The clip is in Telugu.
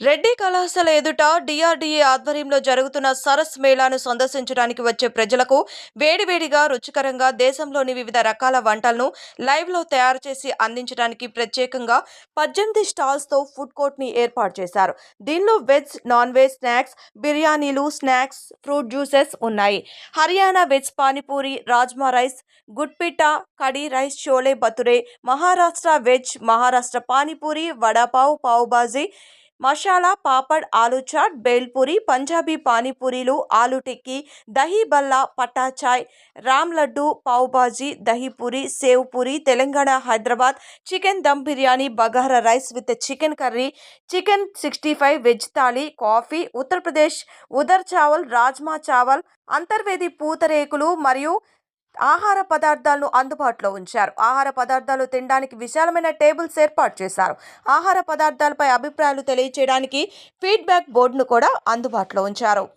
రెడ్డి కళాశాల ఎదుట డిఆర్డీఏ ఆధ్వర్యంలో జరుగుతున్న సరస్ మేళాను సందర్శించడానికి వచ్చే ప్రజలకు వేడివేడిగా రుచికరంగా దేశంలోని వివిధ రకాల వంటలను లైవ్లో తయారు చేసి అందించడానికి ప్రత్యేకంగా పద్దెనిమిది స్టాల్స్తో ఫుడ్ కోర్ట్ని ఏర్పాటు చేశారు. దీనిలో వెజ్ నాన్ వెజ్ స్నాక్స్ బిర్యానీలు స్నాక్స్ ఫ్రూట్ జ్యూసెస్ ఉన్నాయి. హర్యానా వెజ్ పానీపూరి రాజ్మా రైస్ గుడ్పిట్టా కడీ రైస్ షోలే బతురే మహారాష్ట్ర వెజ్ మహారాష్ట్ర పానీపూరి వడాపావ్ పావుబాజీ మసాలా పాపడ్ ఆలు చాట్ బేల్పూరి పంజాబీ పానీపూరీలు ఆలు టిక్కీ దహీ బల్లా పట్టా chai Ram laddu pav bhaji dahi puri sev puri Telangana Hyderabad chicken dum biryani bagara rice with chicken curry chicken sixty five veg thali coffee Uttar Pradesh ఉదర్ chawal rajma chawal Antarvedi పూతరేకులు మరియు ఆహార పదార్థాలను అందుబాటులో ఉంచారు. ఆహార పదార్థాలు తినడానికి విశాలమైన టేబుల్స్ ఏర్పాటు చేశారు. ఆహార పదార్థాలపై అభిప్రాయాలు తెలియచేయడానికి ఫీడ్బ్యాక్ బోర్డును కూడా అందుబాటులో ఉంచారు.